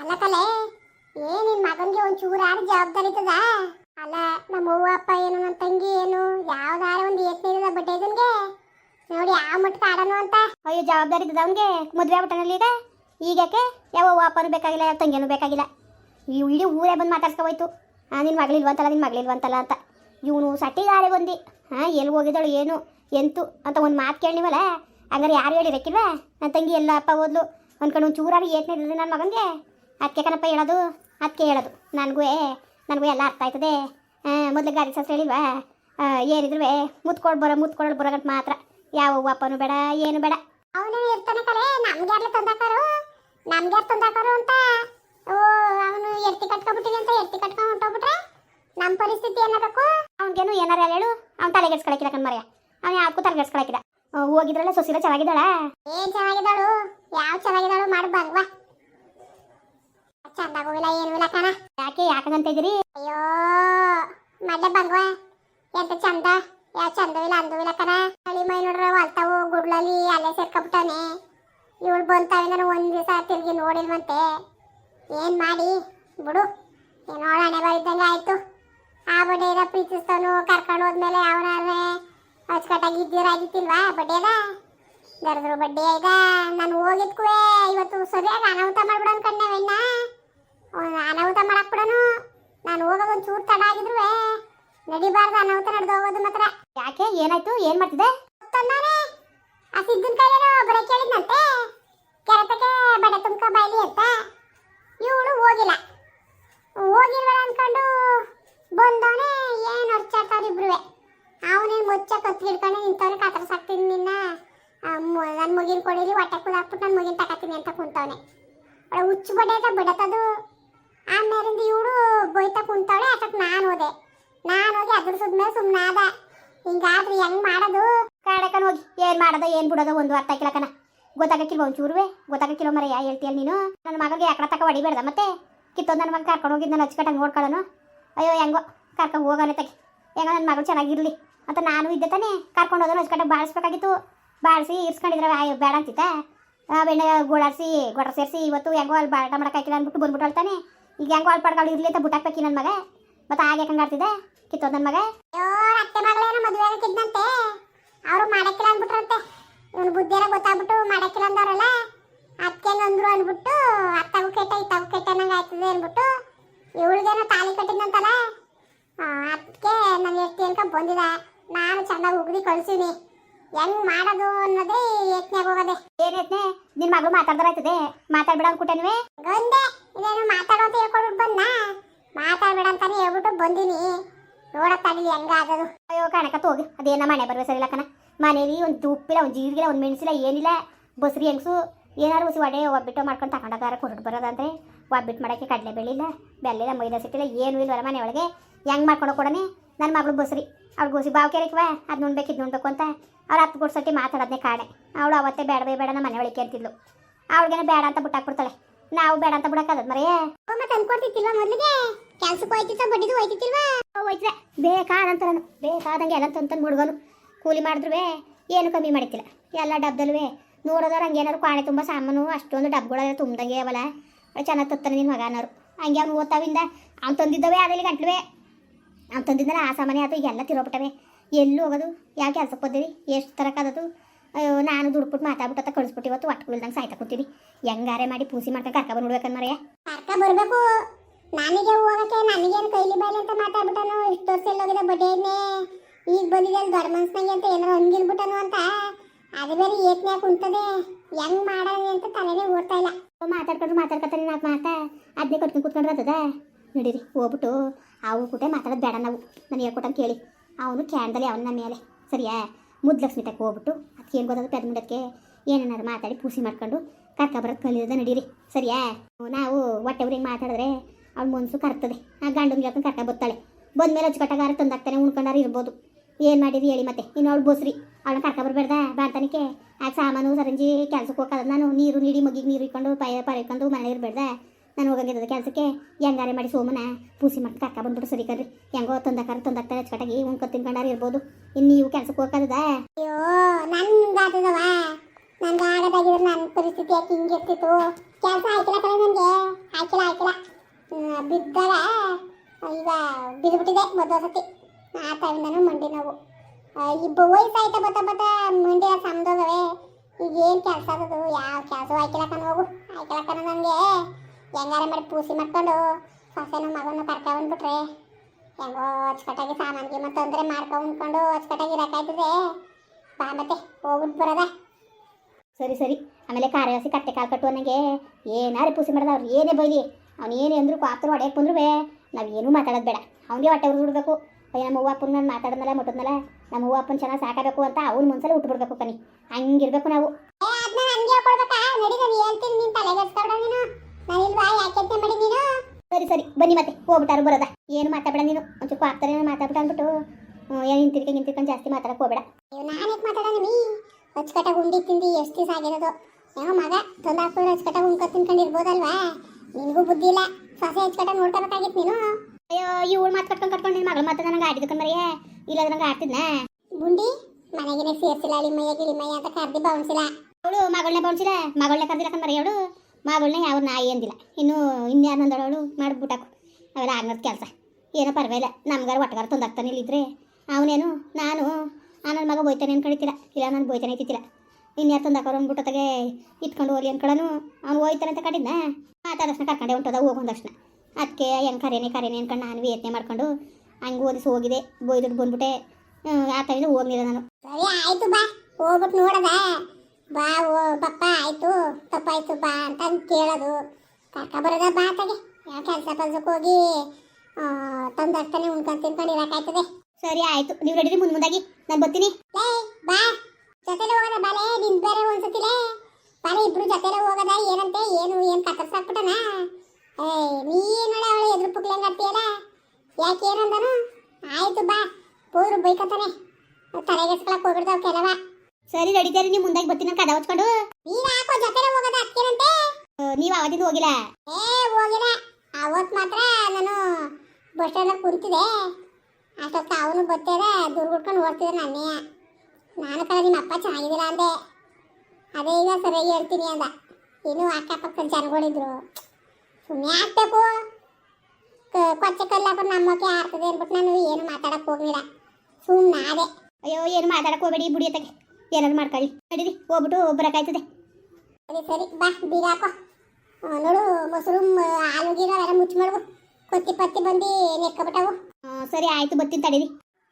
ಅಲ್ಲ ತಲೆ, ಏ, ನಿನ್ ಮಗನ್ಗೆ ಒಂದ್ ಚೂರಾರು ಜವಾಬ್ದಾರಿ ಇರ್ತದ? ಅಲ್ಲ, ನಮ್ಮ ಅವ್ವ, ಅಪ್ಪ ಏನು ನನ್ನ ತಂಗಿ ಏನು, ಯಾವ್ದಾರ ಒಂದು ಏತ್ನಿದ ಬಡ್ಡೆ ಇದನ್ಗೆ? ನೋಡಿ ಯಾವ ಮಟ್ಟ ಆಡೋಣ ಅಂತ. ಅಯ್ಯೋ, ಜವಾಬ್ದಾರಿ ಇದ್ದದ ಅವನಿಗೆ? ಮದುವೆ ಆಗ್ಬಿಟ್ಟನಲ್ಲಿ ಈಗ? ಈಗ ಯಾಕೆ? ಯಾವ ಅಪ್ಪನೂ ಬೇಕಾಗಿಲ್ಲ, ಯಾವ ತಂಗಿನೂ ಬೇಕಾಗಿಲ್ಲ. ಈ ಇಡೀ ಊರೇ ಬಂದು ಮಾತಾಡ್ಸ್ಕೊಬೋಯ್ತು ಹಾಂ ನಿನ್ನ ಮಗಳಿಲ್ವಂತಲ್ಲ ನಿನ್ನ ಮಗಳಿಲ್ವಂತಲ್ಲ ಅಂತ. ಇವನು ಸಟ್ಟಿಗಾರೆ ಬಂದು. ಹಾಂ ಎಲ್ಲಿ ಹೋಗಿದ್ದಾಳು, ಏನು, ಎಂತು ಅಂತ ಒಂದು ಮಾತು ಕೇಳಿವಲ್ಲ ಹಂಗಾರೆ ಯಾರು ಹೇಳಿರಕ್ಕಿಲ್ವಾ ನನ್ನ ತಂಗಿ, ಎಲ್ಲ ಅಪ್ಪ ಓದ್ಲು ಅನ್ಕೊಂಡು ಒಂದು ಚೂರಾಗಿ ಇದ್ರೆ ನನ್ನ ಮಗನಿಗೆ. ಅದಕ್ಕೆ ಕಣಪ್ಪ ಹೇಳೋದು ಅದಕ್ಕೆ ಹೇಳೋದು. ನನಗೂ ನನಗೂ ಎಲ್ಲ ಅರ್ಥ ಆಯ್ತದೆ. ಮೊದಲು ಗಾಡಿ ಶಾಸ್ತ್ರ ಹೇಳಿಲ್ವಾ? ಏನಿದ್ರು ಮುತ್ಕೊಂಡು ಬರೋ ಮುತ್ಕೊಳ್ ಬರೋಗಂತ ಮಾತ್ರ. ಯಾವ ಅಪ್ಪನೂ ಬೇಡ ಏನು ಬೇಡ. ಅವನು ಇರ್ತಾನೆ ಕಲೆ ನಮ್ಗೆ ಯಾರು ತಂದಾಕಾರು ನಮ್ಗೆ ಯಾರು ತಂದಾಕಾರು ಅಂತ? ಓ ಅವನು ಎತ್ತಿ ಕಟ್ಕೊಂಡ್ಬಿಟ್ಟಿದೆ ಅಂತ ಎತ್ತಿ ಕಟ್ಕೊಂಡು ಹೊಂಟೋಗ್ಬಿಟ್ರೆ ನಮ್ಮ ಪರಿಸ್ಥಿತಿ ಏನಾಗಬೇಕು ಅವ್ನಿಗೇನು ಏನಾರ ಹೇಳು ಅವ್ನು ತಲೆಗೆಡ್ಸ್ಕೊಳಕಿಲ್ಲ ಕಣ್ಮರ್ಯ ಅವ್ನು ಯಾಕೂ ತಲೆಗೆಡ್ಸ್ಕೊಳಕಿಲ್ಲ ಹೋಗಿದ್ರಲ್ಲ ಸೊಸಿರ ಚೆನ್ನಾಗಿದ್ದಾಳ? ಏನ್ ಚೆನ್ನಾಗಿದ್ದಾಳು? ಯಾವ ಚೆನ್ನಾಗಿದ್ದಾಳು? ಮಾಡಿ ಬಂದ್ವಾ ಚಂದಾಗೋವಿಲ್ಲ ಏನು ಇಲ್ಲ ಕಣ. ಯಾಕೆ, ಯಾಕಂತ ಇದ್ದೀರಿ ಅಯ್ಯೋ ಮಡ್ಡೆ ಬಂದ್ವಾ? ಎಂತ ಚಂದ? ಯಾವ ಚಂದವಿಲ್ಲ ಅಂದವಿಲ್ಲ ಕಣ. ಹಳಿ ಮೈ ನೋಡ್ರ ಹೊಲ್ತಾವು ಗುಡ್ಲಲ್ಲಿ ಅಲ್ಲೇ ಸೇರ್ಕೊಬಿಟ್ಟಾನೆ ಇವಳು ಬಂತಾವೆ ನಾನು ಒಂದ್ ದಿವಸ ತಿರ್ಗಿ ನೋಡಿಲ್ವಂತೆ. ಏನ್ ಮಾಡಿ? ಬಿಡು. ಏನೋ ಹಣೆ ಬರಿದ್ದಂಗೆ ಆಯ್ತು. ಆ ಬಡ್ಡೆದ ಪ್ರೀತಿಸ್ತಾನು ಕರ್ಕೊಂಡು ಹೋದ್ಮೇಲೆ ಅವನಾದ್ರೆ ಅಚ್ಚುಕಟ್ಟಾಗಿ ಇದ್ದೀರಾಗಿತ್ತಿಲ್ವಾ ಬಡ್ಡೆದ ದರದ್ರು ಬಡ್ಡೆ ಈಗ ನಾನು ಹೋಗಿದ್ಕುವೆ, ಇವತ್ತು ಸರಿಯಾಗಿ ಅನಾಹುತ ಕಣ್ಣೆ ಅನ್ಕೊಂಡೆವನ್ನ ಅನಾಹುತ ಮಾಡಕ್ ಬಿಡನು ನಾನು ಹೋಗೋದು ಒಂಚೂರು ಚೂರು ತಡ ಆಗಿದ್ರು ನಡಿಬಾರ್ದು, ಅನಾಹುತ ನಡೆದು ಹೋಗೋದು ಮಾತ್ರ. ಯಾಕೆ? ಏನಾಯ್ತು? ಏನ್ ಮಾಡ್ತಿದೆ ತಂದಾನೆ ಆ ಸಿದ್ದನ್ ಕೈಲೇನೋ ಬರೀ ಕೇಳಿದ್ನಂತೆ. ಕೆರೆತಕ್ಕೆ ಬಡ ತುಮ್ಕ ಬಯಲಿ ಅಂತ. ಇವಳು ಹೋಗಿಲ್ಲ. ಹೋಗಿಲ್ವಲ್ಲ ಅನ್ಕೊಂಡು ಬಂದವನೇ ಏನು ಹೊರ್ಚಾಡ್ತಾವ್ರು ಇಬ್ರುವೆ. ಅವನೇನು ಮುಚ್ಚ ಕತ್ತಿ ಹಿಡ್ಕೊಂಡು ನಿಂತವನೆ ಕತ್ತರ್ಸಾಕ್ತೀನಿ ನಿನ್ನ. ನನ್ನ ಮುಗಿನ ಕೊಡಿರಿ ಹೊಟ್ಟೆ ಕುದಾಕ್ಬಿಟ್ಟು ನನ್ನ ಮುಗಿನ ತಕತೀನಿ ಅಂತ ಕುಂತವನೆ. ಅವಳ ಹುಚ್ಚು ಬಡೆ ಅಂತ ಬಿಡತ್ತದು ಆಮೇಲಿಂದ ಇವಳು ಬೈತಾ ಕುಂತಾಳೆ ಅದಕ್ಕೆ ನಾನು ಹೋದೆ. ನಾನು ಹೋಗಿ ಅದ್ರಸದ್ಮೇಲೆ ಸುಮ್ಮನಾದ ಹಿಂಗಾದ್ರೆ ಹೆಂಗ್ ಮಾಡೋದು? ಕಾಡಕನ ಹೋಗಿ, ಏನ್ ಮಾಡೋದ, ಏನ್ ಬಿಡೋದ, ಒಂದು ಅರ್ಥ ಕಿಲಕನ ಗೊತ್ತಾಗಕ್ಕಿಲ್ವ ಒಂಚೂರುವೆ? ಗೊತ್ತಾಗಕ್ಕಿಲ್ಲ ಮರ ಯಾ ಹೇಳ್ತೀಯ ನೀನು? ನನ್ನ ಮಗಳಿಗೆ ಯಾಕಡ ತಕ ಹೊಡಿಬೇಡ್ದ ಮತ್ತೆ? ಕಿತ್ತೊಂದು ನನ್ನ ಮಗ ಕರ್ಕೊಂಡು ಹೋಗಿದ್ದು ನಾನು ಹಚ್ಕಟ್ಟಂಗೆ ನೋಡ್ಕೊಳ್ಳೋನು? ಅಯ್ಯೋ, ಹೆಂಗೋ, ಕರ್ಕೊಂಡು ಹೋಗೋಣ ತಗಿ. ಹೆಂಗೋ ನನ್ನ ಮಗಳು ಚೆನ್ನಾಗಿರ್ಲಿ ಅಂತ ನಾನು ಇದ್ದೆ ತಾನೇ. ಕರ್ಕೊಂಡು ಹೋದನು ಹಚ್ಕಟ್ಟಂಗೆ ಬಾಳಿಸ್ಬೇಕಾಗಿತ್ತು. ಬಾಳಿಸಿ ಇರ್ಸ್ಕೊಂಡಿದ್ರೆ ಅಯ್ಯೋ ಬೇಡ ಅಂತಿತ್ತ ಬೆಣ್ಣೆ ಗೋಳಾಡಿಸಿ, ಗೊಡ್ರ ಸೇರಿಸಿ, ಇವತ್ತು ಹೆಂಗೋ ಅಲ್ಲಿ ಬಾಟ ಮಾಡೋಕ್ಕಾಗಿಲ್ಲ ಅಂದ್ಬಿಟ್ಟು ಬಂದ್ಬಿಟ್ಟು ಅಳ್ತಾನೆ ಈಗ ಹೆಂಗೋ ಅಲ್ಲಿ ಪಡ್ಗಳು ಇರ್ಲಿ ಅಂತ ಬುಟ್ಟಾಕ್ಬೇಕು ನನ್ನ ಮಗ? ಮತ್ತೆ ಹಾಗೆ ಹಂಗಾಡ್ತಿದ್ದೆ ಕಿತ್ತೋದ್ ನನ್ನ ಮಗ? ಅತ್ತೆ ಮಗಳೇನೋ ಮದುವೆ ಆಗಕ್ಕಿದ್ನಂತೆ ಅವರು ಮಾಡಕ್ಕಿಲ್ಲ ಅಂದ್ಬಿಟ್ರಂತೆ. ಇವನು ಬುದ್ಧಿಯಾರ ಗೊತ್ತಾಗ್ಬಿಟ್ಟು ಮಾಡಕ್ಕಿಲ್ಲ ಅಂದವರಲ್ಲ. ಅತ್ತೆನ ಅಂದ್ರು ಅಂದ್ಬಿಟ್ಟು ಅತ್ತಗೂ ಕೆಟ್ಟ ಇತ್ತಗೂ ಕೆಟ್ಟ ನಂಗೆ ಆಯ್ತದೆ ಅಂದ್ಬಿಟ್ಟು ಇವಳಿಗೇನೋ ತಾಲಿ ಕಟ್ಟಿದ್ನಂತಲ್ಲ. ಅದಕ್ಕೆ ನನ್ನ ಎಷ್ಟು ಅನ್ಕ ಬಂದಿದ. ನಾನು ಚೆನ್ನಾಗಿ ಉಗ್ದಿ ಕಳ್ಸೀನಿ. ಹೆಂಗ್ ಮಾಡೋದು ಅನ್ನೋದೇ ಯತ್ನಾಗ ಹೋಗೋದೆ. ಯತ್ನೆ? ನಿನ್ ಮಗಳು ಮಾತಾಡ್ದಾರಾಯ್ತದೆ. ಮಾತಾಡ್ಬೇಡ ಅನ್ಕೊಟ್ಟೇನುವೆ ಗಂದೆ ಇದೇನು ಮಾತಾಡೋ ಅಂತ ಹೇಳ್ಕೊಡ್ಬಿಟ್ಟು ಬಂದ ಮಾತಾಡ್ಬೇಡ ಅಂತಾನೆ ಹೇಳ್ಬಿಟ್ಟು ಬಂದೀನಿ. ನೋಡಕ್ ಹೆಂಗ ಆಗೋದು ಅಯ್ಯೋ ಕಣಕ ಹೋಗಿ ಅದೇನ ಮನೆ ಬರುವ ಸರಿಲ್ಲ ಕಣ. ಮನೇಲಿ ಒಂದು ತುಪ್ಪಿಲ್ಲ, ಒಂದು ಜೀರಿಗಿಲ್ಲ, ಒಂದು ಮೆಣಸಿಲ್ಲ ಏನಿಲ್ಲ. ಬಸ್ರಿ ಹೆಂಗಸು? ಏನಾರು ಉಸಿ ಒಡೆ ಒಬ್ಬಿಟ್ಟು ಮಾಡ್ಕೊಂಡು ತಗೊಂಡೋಗಾರ ಕೊಟ್ಟು ಬರೋದಂದ್ರೆ ಒಬ್ಬಿಟ್ಟು ಮಾಡೋಕೆ ಕಡಲೆ ಬೆಳಿಲ್ಲ ಬೆಲ್ಲಿಲ್ಲ ಮೈದಾ ಸಿಟ್ಟಿಲ್ಲ, ಏನೂ ಮನೆ ಒಳಗೆ. ಹೆಂಗೆ ಮಾಡ್ಕೊಂಡು ಕೊಡನೆ ನನ್ನ ಮಗಳು ಬಸ್ರಿ. ಅವ್ಳು ಗೋಸಿ ಬಾವು ಕೆರೆಕ್ವ? ಅದು ನೋಡ್ಬೇಕು ಇದು ನೋಡ್ಬೇಕು ಅಂತ. ಅವ್ರು ಹತ್ತು ಕೊಡ್ಸಟ್ಟಿ ಮಾತಾಡೋದನ್ನೇ ಕಾಣೆ. ಅವಳು ಅವತ್ತೇ ಬೇಡವೇ ಬೇಡ ನಮ್ಮ ಮನೆ ಒಳಗೆ ಅಂತಿದ್ಲು. ಅವಳಿಗೇನೆ ಬೇಡ ಅಂತ ಬಿಟ್ಟಾಕ್ಬಿಡ್ತಾಳೆ ನಾವು ಬೇಡ ಅಂತ ಬಿಡಕ್ಕದ ಮರೆಯೇ ಮತ್ತೆ ಅನ್ಕೊಡ್ತಿತ್ತಿಲ್ವಾ ಮೊದ್ಲಿಗೆ? ಕೆಲ್ಸಕ್ಕೆ ಹೋಯ್ತಿತ್ತ ಬಡ್ಡಿದು ಹೋಯ್ತಿತ್ತಿಲ್ವಾ ಹೋಯ್ತದೆ ನಾನು ಬೇಕಾದಂಗೆ ಎಲ್ಲ ತಂತಂದು ಮುಡ್ಗೋನು. ಕೂಲಿ ಮಾಡಿದ್ರು ಏನು ಕಮ್ಮಿ ಮಾಡಿತ್ತಿಲ್ಲ ಎಲ್ಲ ಡಬ್ದಲ್ವೇ ನೋಡೋದಾರ ಹಂಗೇನಾರು ಕಾಣೆ ತುಂಬ ಸಾಮಾನು ಅಷ್ಟೊಂದು ಡಬ್ಗಳೆಲ್ಲ ತುಂಬ್ದಂಗೆ ಅವಲ್ಲ. ಚೆನ್ನಾಗಿ ತತ್ತಾನೆ ನಿನ್ನ ಮಗ ಅನ್ನೋರು. ಹಂಗೆ ಅವ್ನು ಓದ್ತಾವಿಂದ ಅವ್ನು ತಂದಿದ್ದವೇ ಅದಲ್ಲಿ ಗಂಟ್ಲುವೆ ಅವ್ನು ತಂದಿದ್ದಲ್ಲ ಆ ಸಾಮಾನೆ ಆಯ್ತು ಎಲ್ಲ ತಿರೋಬಿಟ್ಟವೆ ಎಲ್ಲೂ ಹೋಗೋದು ಯಾವ ಕೆಲ್ಸಕ್ಕೆ ಹೋದಿರಿ? ಎಷ್ಟು ಥರ ಕದದು ಅಯ್ಯೋ ನಾನು ದುಡ್ಬಿಟ್ಟು ಮಾತಾಡ್ಬಿಟ್ಟು ಕಳಿಸ್ಬಿಟ್ಟು ಇವತ್ತು ಒಟ್ಟು ಸಾಯ್ತಾ ಕೂತೀನಿ. ಹೆಂಗಾರೆ ಮಾಡಿ ಪೂಸಿ ಮಾಡ್ಕೊಂಡು ಕರ್ಕ ನೋಡ್ಬೇಕನ್ ಮರೆಯ. ಕರ್ಕ ಬರ್ಬೇಕು ನನಗೆ ಹೋಗಕ್ಕೆ ನನಗೇನು ಕೈಲಿ ಬಾಯ್ಲಿ ಅಂತ ಮಾತಾಡ್ಬಿಟ್ಟನು, ಇಷ್ಟು ವರ್ಷ ಎಲ್ಲೋಗಿದೆ ಬಡ್ಡಿಯನ್ನೇ ಈಗ ಬಂದಿದೆ ಅಲ್ಲಿ ದೊಡ್ಡ ಮನ್ಸ್ನಾಗೆ ಅಂತ ಏನಾರು ಹಂಗಿಲ್ಬಿಟ್ಟನು ಅಂತ. ಅದು ಬೇರೆ ಏತ್ನೆ ಕುಂತದೆ. ಹೆಂಗ್ ಮಾಡೋದು ಅಂತ ತಲೆನೇ ಓಡ್ತಾ ಇಲ್ಲ. ಮಾತಾಡ್ಕೊಂಡ್ರು ಮಾತಾಡ್ಕೊತಾನೆ ನಾಲ್ಕು ಮಾತಾ. ಅದನ್ನೇ ಕಟ್ಕೊಂಡು ಕುತ್ಕೊಂಡ್ರೆ ಅದ ನಡೀರಿ, ಹೋಗ್ಬಿಟ್ಟು ಅವು ಕೂಟೆ ಮಾತಾಡೋದು ಬೇಡ ನಾವು. ನಾನು ಹೇಳ್ಕೊಟ್ಟಂಗೆ ಕೇಳಿ. ಅವನು ಕ್ಯಾನ್ದಲ್ಲಿ ಅವನ ಮೇಲೆ. ಸರಿಯಾ? ಮುದ್ಲಕ್ಷ್ಮಿ ತಕ್ಕ ಹೋಗ್ಬಿಟ್ಟು ಅದಕ್ಕೆ ಏನು ಗೊತ್ತದ ಪೆದ್ ಮುಂಡಕ್ಕೆ ಏನೇನಾರು ಮಾತಾಡಿ ಪೂಸಿ ಮಾಡ್ಕೊಂಡು ಕರ್ಕ ಬರೋದು ಕಲಿಯೋದ ನಡೀರಿ. ಸರಿಯಾ? ನಾವು ಹೊಟ್ಟೆ ಊರಿಗೆ ಮಾತಾಡಿದ್ರೆ ಅವ್ಳ ಮನ್ಸು ಕರ್ತದೆ. ಆ ಗಂಡನ ಜೊತೆ ಕರ್ಕ ಬರ್ತಾಳೆ ಬಂದ್ಮೇಲೆ ಅಚ್ಚುಕಟ್ಟಾಗಾರ ತಂದಾಗ್ತಾನೆ ಉಣ್ಕೊಂಡಾರ ಇರ್ಬೋದು. ಏನು ಮಾಡಿರಿ ಹೇಳಿ ಮತ್ತೆ. ಇನ್ನು ಅವ್ಳು ಬೋಸ್ರಿ. ಅವಳನ್ನ ಕರ್ಕ ಬರಬೇಡ್ದ? ಬಾಳ್ತಾನಿಕೆ ಆ ಸಾಮಾನು ಸರಂಜಿ ಕೆಲ್ಸಕ್ಕೆ ಹೋಗೋದು ನಾನು ನೀರು ನೀಡಿ ಮಗಿಗೆ ನೀರು ಇಕ್ಕೊಂಡು ಪಾಯ ಪರ್ಕೊಂಡು ಮನೆ ಇರಬೇಡ್ದ? ನಾನು ಹೋಗಂಗಿದ್ದದ ಕೆಲಸಕ್ಕೆ? ಹೆಂಗಾರೆ ಮಾಡಿ ಸೋಮನ? ಪೂಸಿ ಮಾಡಿ ಕರ್ಕ ಬಂದ್ಬಿಟ್ಟು ಸರಿ ಕರ್ರಿ ಹೆಂಗೋ ತಂದಾಕಾರ ತಂದಾಗ್ತಾರೆ ಅಚ್ಚುಕಟ್ಟಾಗಿ ಉಣ್ಕೊ ತಿನ್ಕೊಂಡಾರ ಇರ್ಬೋದು. ಇನ್ನು ನೀವು ಕೆಲ್ಸಕ್ಕೆ ಹೋಗೋದ ಅಯ್ಯೋ ನನ್ಗಾದದವ ನನ್ಗೆ ಆಗದಾಗಿದ್ರೆ ನನ್ನ ಪರಿಸ್ಥಿತಿ ಯಾಕೆ ಹಿಂಗಿರ್ತಿತ್ತು? ಕೆಲಸ ಆಯ್ತಿಲ್ಲ ಕಡೆ ನನಗೆ ಹಾಕಿಲ್ಲ ಹ್ಮ್, ಬಿದ್ದಾಗ ಈಗ ಬಿದ್ದುಬಿಟ್ಟಿದೆ ಮೊದಲ ಸತಿ ಆ ಟೈಮ್ದನು ಮಂಡಿ ನೋವು. ಇಬ್ಬ ವಯಸ್ಸಾಯ್ತಾ ಬತ್ತ ಬತ್ತ ಮಂಡಿ ಸಮದೋಗವೆ. ಈಗ ಏನು ಕೆಲಸ ಅದು ಯಾವ ಕೆಲಸ ಆಯ್ಕೆಲಕ್ಕನ ಹೋಗು ಆಯ್ಕೆಲಕ್ಕನ ನನಗೆ ಹೆಂಗಾರ ಮಾಡಿ ಪೂಸಿ ಮಾಡ್ಕೊಂಡು ಸೊಸೆನ ಮಗನ ಕರ್ಕೊಂಡ್ಬಿಟ್ರೆ ಹೆಂಗೋ ಅಚ್ಚುಕಟ್ಟಾಗಿ ಸಾಮಾನಿಗೆ ಮತ್ತೆ ತೊಂದರೆ ಮಾಡ್ಕೊಂಡ್ಕೊಂಡು ಅಚ್ಚುಕಟ್ಟಾಗಿ ಇರೋಕ್ಕಾಯ್ತದೆ ಬಾ ಮತ್ತೆ ಹೋಗ್ಬಿಟ್ಟು ಬರೋದ. ಸರಿ ಸರಿ, ಆಮೇಲೆ ಕಾರ್ಯವಾಸಿ ಕಟ್ಟೆ ಕಾಲು ಕಟ್ಟು ನನಗೆ ಏನಾರು ಪೂಸಿ ಮಾಡ್ದವ್ರು, ಏನೇ ಬೈಲಿ. ಅವ್ನು ಏನೇ ಅಂದ್ರು ಪಾತ್ರ ಹೊಡೆಯಕ್ಕೆ ಬಂದ್ರು ನಾವು ಏನೂ ಮಾತಾಡೋದು ಬೇಡ. ಅವನಿಗೆ ಹೊಟ್ಟೆ ಉರ್ಬಿಡ್ಬೇಕು ಅಯ್ಯ ನಮ್ಮ ಅವ್ವ ಅಪ್ಪನ ನಾನು ಮಾತಾಡಿದ್ನಲ್ಲ ಮುಟ್ಟದ್ನಲ್ಲ. ನಮ್ಮ ಅವ್ವ ಅಪ್ಪನ ಚೆನ್ನಾಗಿ ಸಾಕಬೇಕು ಅಂತ ಅವ್ನ ಮನ್ಸಲ್ಲಿ ಉಟ್ಬಿಡ್ಬೇಕು ಕನಿ ಹಂಗಿರ್ಬೇಕು ನಾವು. ಸರಿ ಸರಿ ಬನ್ನಿ ಮತ್ತೆ ಹೋಗ್ಬಿಟ್ಟಾರು ಬರೋದ. ಏನು ಮಾತಾಡಬೇಡ ನೀನು. ಒಂಚೂರು ಆಗ್ತಾರೆ ಮಾತಾಡ್ಬಿಟ್ಟು ಅಂದ್ಬಿಟ್ಟು. ಏನು ಹಿಂತಿರ್ಕೆ ಹಿಂತಿರ್ಕೊಂಡು ಜಾಸ್ತಿ ಮಾತಾಡಕ್ಕೆ ಹೋಗ್ಬೇಡ. ನಾನು ಯಾಕೆ ಮಾತಾಡೋಣ ಮೀ ಅಚ್ಚುಕಟ್ಟಾಗಿ ಉಂಡಿ ತಿಂದು ಎಷ್ಟು ದಿವಸ ಆಗಿರೋದು ಯಾವ ಮಗ ಹಾಕೋರು ಅಚ್ಚುಕಟ್ಟಾಗಿ ಉಣ್ಕೊ ತಿನ್ಕೊಂಡು ಇರ್ಬೋದಲ್ವಾ ನಿನಗೂ ಬುದ್ಧಿ ಇಲ್ಲ. ಸೊಸೆ ಹೆಚ್ಚಕಟ್ಟ ನೋಡ್ಕೋಬೇಕಾಗಿತ್ತು ನೀನು? ಅಯ್ಯೋ ಇವಳು ಮಾತು ಕಟ್ಕೊಂಡು ಕಟ್ಕೊಂಡು ನಿನ್ನ ಮಗಳ ಮಾತು ನನಗೆ ಆಡಿದ್ಕೊಂಡು ಮರಿಯೇ. ಇಲ್ಲ ನಂಗೆ ಆಡ್ತಿದ್ನಾ? ಗುಂಡಿ ಮನೆಗೇನೆ ಸೇರ್ಸಿಲ್ಲ ಲಿಮ್ಮಯ್ಯ ಗಿಳಿಮಯ್ಯ ಅಂತ ಕರ್ದಿ ಬೌನ್ಸಿಲ್ಲ. ಅವಳು ಮಗಳನ್ನೇ ಬೌನ್ಸಿಲ್ಲ? ಮಗಳನ್ನೇ ಕರ್ದಿಲ್ಲ ಕಂದ್ರೆ ಅವಳು? ಮಗಳನ್ನೇ ಯಾವ ನಾಯಿ ಅಂದಿಲ್ಲ. ಇನ್ನು ಇನ್ಯಾರು ಅವಳು? ಮಾಡ್ಬಿಟ್ಟಾಕು ಅವೆಲ್ಲ ಆಗ್ನದ ಕೆಲಸ. ಏನೋ ಪರವಾಗಿಲ್ಲ. ನಮ್ಗಾರ ಒಟ್ಟಗಾರ ತೊಂದಾಗ್ತಾನೆ ಇಲ್ಲಿದ್ರೆ. ಅವನೇನು? ನಾನು? ಆ ನನ್ನ ಮಗ ಬೈತಾನೆ ಅನ್ಕೊಂಡಿತ್ತಿಲ್ಲ ಇಲ್ಲ ನಾನು ಬೋಯ್ತಾನೆ ಐತಿತ್ತಿಲ್ಲ ಇನ್ಯಾರು ತಂದಾಕವ್ರು ತಗೆ ಇಟ್ಕೊಂಡು ಹೋಗ್ಲಿ ಅನ್ಕೊಳ್ಳೋನು ಅವ್ನು ಹೋಯ್ತಾನೆ ಅಂತ ಕಂಡಿದ್ನ ಮಾತಾಡೋಷ್ಣ ಕರ್ಕೊಂಡೆ ಹೊಂಟದ ಹೋಗೊಂದಕ್ಷಣ ಅದಕ್ಕೆ ಹೆಂಗೆ ಕರೇನೆ ಕರೇನೆ ಅನ್ಕೊಂಡು ನಾನು ಯತ್ನೆ ಮಾಡ್ಕೊಂಡು ಹಂಗೆ ಓದಿಸಿ ಹೋಗಿದೆ ಬೈದುಟ್ಟು ಬಂದ್ಬಿಟ್ಟೆ. ಆ ಥರ ಹೋಗ್ಲಿಲ್ಲ ನಾನು. ಸರಿ ಆಯ್ತು ಬಾ. ಹೋಗ್ಬಿಟ್ಟು ನೋಡದ. ಬಾ ಓ ಪಪ್ಪ ಆಯ್ತು. ತಪ್ಪಾಯ್ತು ಬಾ ಅಂತ ಕೇಳೋದು. ಕರ್ಕ ಬರೋದ ಬಾ ತಗೆ ಯಾವ ಕೆಲಸ ಹೋಗಿ ತಂದಾಗ್ತಾನೆ ಉಣ್ಕೊಂಡು ತಿನ್ಕೊಂಡು ಇರಕ್ಕಾಯ್ತದೆ ಸರಿ ಆಯ್ತು. ನೀವು ರೆಡಿ ಮುಂದೆ ಮುಂದಾಗಿ. ನಾನು ಬರ್ತೀನಿ. ಬಾ. ಜೊತೆಲೆ ಹೋಗದ ಬಾಲೆ ನಿನ್ ಬೇರೆ ಒಂದ್ಸತಿಲೆ ಬಾಲೆ ಇಬ್ರು ಜೊತೆಲೆ ಹೋಗದ ಏನಂತೆ ಏನು ಏನ್ ಕತ್ತರ್ಸಾಕ್ಬಿಟ್ಟನ ಏಯ್ ನೋಡ ಅವಳು ಎದುರು ಪುಕ್ಲಂಗ್ ಆಡ್ತೀಯಲ್ಲ ಯಾಕೆ ಏನಂದನು ಆಯ್ತು ಬಾ ಪೂರು ಬೈಕತಾನೆ ತಲೆಗೆಸ್ಕೊಳಕ್ ಹೋಗ್ಬಿಡ್ತಾವ ಕೆಲವ. ಸರಿ ನಡೀತಾರೆ ನೀವು ಮುಂದಾಗಿ ಬರ್ತೀನಿ ಕದ ಹೊಚ್ಕೊಂಡು ನೀನ್ ಯಾಕೋ ಜೊತೆಲೆ ಹೋಗದ ಅದಕ್ಕೇನಂತೆ ನೀವು ಅವತ್ತಿಂದ ಹೋಗಿಲ್ಲ? ಏ ಹೋಗಿಲ್ಲ. ಅವತ್ ಮಾತ್ರ ನಾನು ಬಸ್ ಸ್ಟ್ಯಾಂಡ್ ಕುಂತಿದೆ ಅಷ್ಟೊತ್ತ ಅವನು ಬರ್ತೇವೆ ದುರ್ಗುಡ್ಕೊಂಡು ಓಡ್ತಿದ್ದೆ ನನ್ನೇ ನಾನು ಕಡೆ ನಿಮ್ಮ ಅಪ್ಪ ಚೆನ್ನಾಗಿದ್ದೀರ ಅಂದೆ. ಅದೇ ಈಗ ಸರಿಯಾಗಿ ಹೇಳ್ತೀನಿ ಅಂದ. ಇನ್ನು ಅಕ್ಕಪಕ್ಕದ ಜನಗಳಿದ್ರು. ಸುಮ್ಮನೆ ಹಾಕ್ಬೇಕು. ಕೊಚ್ಚೆ ಕಲ್ಲು ಹಾಕೊಂಡು ನಮ್ಮಕ್ಕೆ ಆಗ್ತದೆ ಅಂದ್ಬಿಟ್ಟು ನಾನು ಏನು ಮಾತಾಡಕ್ಕೆ ಹೋಗ್ಲಿಲ್ಲ. ಸುಮ್ಮನೆ ಅದೇ ಅಯ್ಯೋ ಏನು ಮಾತಾಡಕ್ಕೆ ಹೋಗಬೇಡಿ ಬುಡಿಯತ್ತಾಗೆ ಏನಾದ್ರು ಮಾಡ್ಕೊಳ್ಳಿ. ನಡೀರಿ ಹೋಗ್ಬಿಟ್ಟು ಬರೋಕ್ಕಾಯ್ತದೆ ಸರಿ ಸರಿ ಬಾ ಬೀಗ ಹಾಕೋ. ನೋಡು ಮೊಸರು ಹಾಲು ಗೀರು ಅವೆಲ್ಲ ಮುಚ್ಚಿ ಮಾಡ್ಬು ಕೊತ್ತಿ ಪತ್ತಿ ಬಂದು ನೆಕ್ಕೊಬಿಟ್ಟವು. ಸರಿ ಆಯ್ತು ಬರ್ತೀನಿ ತಡೀರಿ.